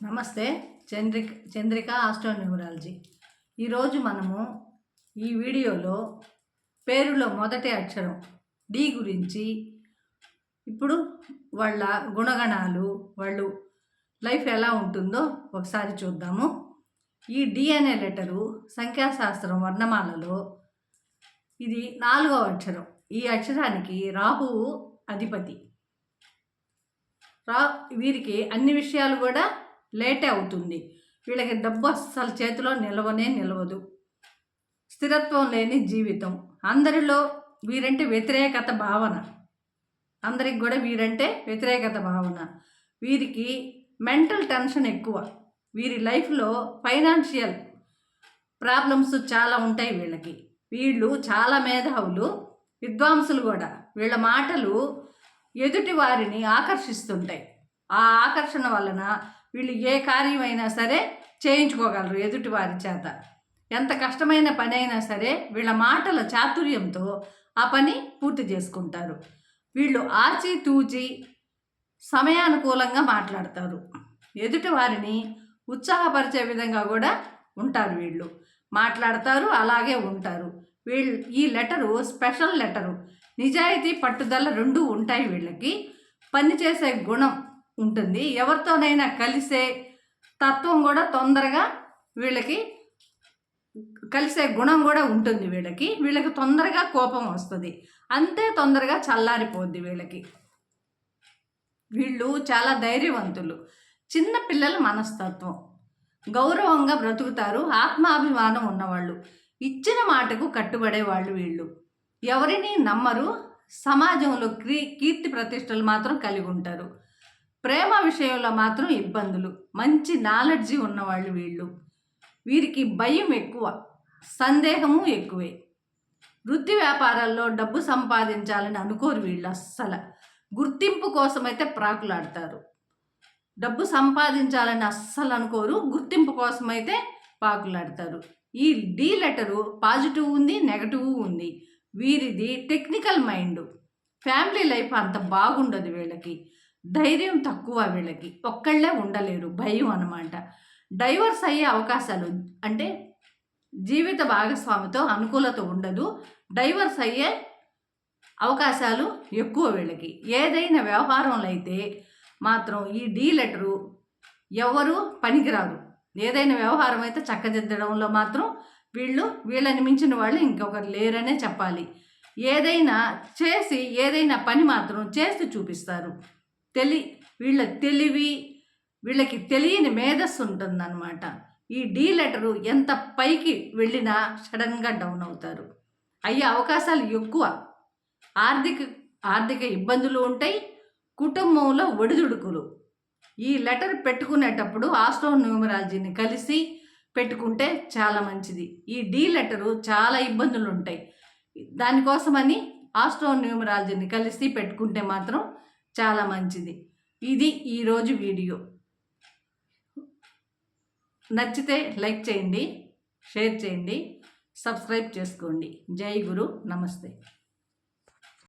నమస్తే చంద్రిక చంద్రిక ఆస్ట్రోన్యూమరాలజీ. ఈరోజు మనము ఈ వీడియోలో పేరులో మొదటి అక్షరం డి గురించి ఇప్పుడు వాళ్ళ గుణగణాలు వాళ్ళు లైఫ్ ఎలా ఉంటుందో ఒకసారి చూద్దాము. ఈ డి అనే లెటరు సంఖ్యాశాస్త్రం వర్ణమాలలో ఇది నాలుగవ అక్షరం. ఈ అక్షరానికి రాహువు అధిపతి. రా వీరికి అన్ని విషయాలు కూడా లేటే అవుతుంది. వీళ్ళకి డబ్బు అస్సలు చేతిలో నిలవనే నిలవదు. స్థిరత్వం లేని జీవితం. అందరిలో వీరంటే వ్యతిరేకత భావన. అందరికి కూడా వీరంటే వ్యతిరేకత భావన. వీరికి మెంటల్ టెన్షన్ ఎక్కువ. వీరి లైఫ్లో ఫైనాన్షియల్ ప్రాబ్లమ్స్ చాలా ఉంటాయి వీళ్ళకి. వీళ్ళు చాలా మేధావులు విద్వాంసులు కూడా. వీళ్ళ మాటలు ఎదుటి వారిని ఆకర్షిస్తుంటాయి. ఆ ఆకర్షణ వలన వీళ్ళు ఏ కార్యమైనా సరే చేయించుకోగలరు ఎదుటివారి చేత. ఎంత కష్టమైన పని అయినా సరే వీళ్ళ మాటల చాతుర్యంతో ఆ పని పూర్తి చేసుకుంటారు. వీళ్ళు ఆచి తూచి సమయానుకూలంగా మాట్లాడతారు. ఎదుటి వారిని ఉత్సాహపరిచే విధంగా కూడా ఉంటారు వీళ్ళు. మాట్లాడతారు అలాగే ఉంటారు. వీళ్ళు ఈ లెటరు స్పెషల్ లెటరు. నిజాయితీ పట్టుదల రెండు ఉంటాయి వీళ్ళకి. పనిచేసే గుణం ఉంటుంది. ఎవరితోనైనా కలిసే తత్వం కూడా తొందరగా వీళ్ళకి కలిసే గుణం కూడా ఉంటుంది వీళ్ళకి. వీళ్ళకి తొందరగా కోపం వస్తుంది. అంతే తొందరగా చల్లారిపోద్ది వీళ్ళకి. వీళ్ళు చాలా ధైర్యవంతులు. చిన్న పిల్లల మనస్తత్వం. గౌరవంగా బ్రతుకుతారు. ఆత్మాభిమానం ఉన్నవాళ్ళు. ఇచ్చిన మాటకు కట్టుబడే వాళ్ళు వీళ్ళు. ఎవరిని నమ్మరు. సమాజంలో క్రీ కీర్తి ప్రతిష్టలు మాత్రం కలిగి ఉంటారు. ప్రేమ విషయంలో మాత్రం ఇబ్బందులు. మంచి నాలెడ్జి ఉన్నవాళ్ళు వీళ్ళు. వీరికి భయం ఎక్కువ సందేహము ఎక్కువే. వృత్తి వ్యాపారాల్లో డబ్బు సంపాదించాలని అనుకోరు వీళ్ళు అస్సలు. గుర్తింపు కోసమైతే ప్రాకులాడతారు. డబ్బు సంపాదించాలని అస్సలు అనుకోరు గుర్తింపు కోసమైతే పాకులాడతారు. ఈ డి లెటరు పాజిటివ్ ఉంది నెగటివ్ ఉంది. వీరిది టెక్నికల్ మైండ్. ఫ్యామిలీ లైఫ్ అంత బాగుండదు వీళ్ళకి. ధైర్యం తక్కువ వీళ్ళకి. ఒక్కళ్ళే ఉండలేరు. భయం అనమాట డైవర్స్ అయ్యే అవకాశాలు అంటే జీవిత భాగస్వామితో అనుకూలత ఉండదు. డైవర్స్ అయ్యే అవకాశాలు ఎక్కువ వీళ్ళకి. ఏదైనా వ్యవహారంలో అయితే మాత్రం ఈ డీ లెటరు ఎవరు పనికిరారు ఏదైనా వ్యవహారం అయితే చక్కదిద్దడంలో మాత్రం వీళ్ళు వీళ్ళని మించిన వాళ్ళు ఇంకొకరు లేరనే చెప్పాలి. ఏదైనా చేసి ఏదైనా పని మాత్రం చేసి చూపిస్తారు. తెలి వీళ్ళ తెలివి వీళ్ళకి తెలియని మేధస్సు ఉంటుందన్నమాట. ఈ డీ లెటరు ఎంత పైకి వెళ్ళినా సడన్గా డౌన్ అవుతారు. అయ్యే అవకాశాలు ఎక్కువ. ఆర్థిక ఆర్థిక ఇబ్బందులు ఉంటాయి కుటుంబంలో ఒడిదుడుకులు. ఈ లెటర్ పెట్టుకునేటప్పుడు ఆస్ట్రో న్యూమరాలజీని కలిసి పెట్టుకుంటే చాలా మంచిది. ఈ డీ లెటరు చాలా ఇబ్బందులు ఉంటాయి దానికోసమని ఆస్ట్రో న్యూమరాలజీని కలిసి పెట్టుకుంటే మాత్రం చాలా మంచిది. ఇది ఈరోజు వీడియో. నచ్చితే లైక్ చేయండి షేర్ చేయండి సబ్స్క్రైబ్ చేసుకోండి. జై గురు నమస్తే.